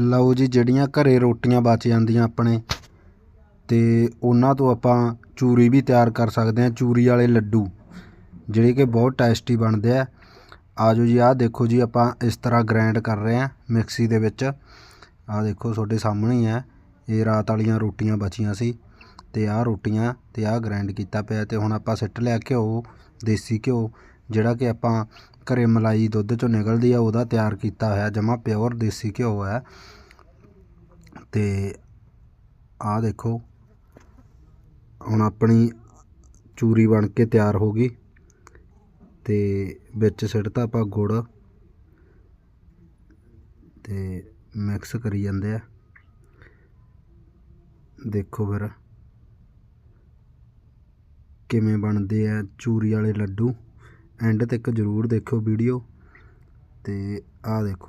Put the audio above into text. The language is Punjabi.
ਲਓ ਜੀ, ਜਿਹੜੀਆਂ ਘਰੇ ਰੋਟੀਆਂ ਬਚ ਜਾਂਦੀਆਂ ਆਪਣੇ ਅਤੇ ਉਹਨਾਂ ਤੋਂ ਆਪਾਂ ਚੂਰੀ ਵੀ ਤਿਆਰ ਕਰ ਸਕਦੇ ਹਾਂ, ਚੂਰੀ ਵਾਲੇ ਲੱਡੂ, ਜਿਹੜੇ ਕਿ ਬਹੁਤ ਟੇਸਟੀ ਬਣਦੇ ਆ। ਜਾਓ ਜੀ, ਆਹ ਦੇਖੋ ਜੀ, ਆਪਾਂ ਇਸ ਤਰ੍ਹਾਂ ਗ੍ਰਾਈਂਡ ਕਰ ਰਹੇ ਹਾਂ ਮਿਕਸੀ ਦੇ ਵਿੱਚ। ਆਹ ਦੇਖੋ, ਤੁਹਾਡੇ ਸਾਹਮਣੇ ਹੀ ਹੈ, ਇਹ ਰਾਤ ਵਾਲੀਆਂ ਰੋਟੀਆਂ ਬਚੀਆਂ ਸੀ, ਤੇ ਆਹ ਰੋਟੀਆਂ ਤੇ ਆਹ ਗ੍ਰਾਈਂਡ ਕੀਤਾ ਪਿਆ, ਤੇ ਹੁਣ ਆਪਾਂ ਸਿੱਟ ਲਿਆ ਘਿਓ, ਦੇਸੀ ਘਿਓ, ਜਿਹੜਾ ਕਿ ਆਪਾਂ ਘਰੇ ਮਲਾਈ ਦੁੱਧ ਚੋਂ ਨਿਕਲਦੀ ਆ, ਉਹਦਾ ਤਿਆਰ ਕੀਤਾ ਹੋਇਆ, ਜਮਾ ਪਿਓਰ ਦੇਸੀ ਘਿਓ ਹੈ। ਤੇ ਆਹ ਦੇਖੋ, ਹੁਣ ਆਪਣੀ ਚੂਰੀ ਬਣ ਕੇ ਤਿਆਰ ਹੋ ਗਈ। ਤੇ ਵਿੱਚ ਸਿੱਟਤਾ ਆਪਾਂ ਗੁੜ। ਤੇ ਮਿਕਸ ਕਰੀ ਜਾਂਦੇ ਆ। ਦੇਖੋ ਫਿਰ, ਕਿਵੇਂ ਬਣਦੇ ਆ ਚੂਰੀ ਵਾਲੇ ਲੱਡੂ। ਐਂਡ ਤੱਕ ਜ਼ਰੂਰ ਦੇਖਿਓ ਵੀਡੀਓ ਅਤੇ ਆਹ ਦੇਖੋ।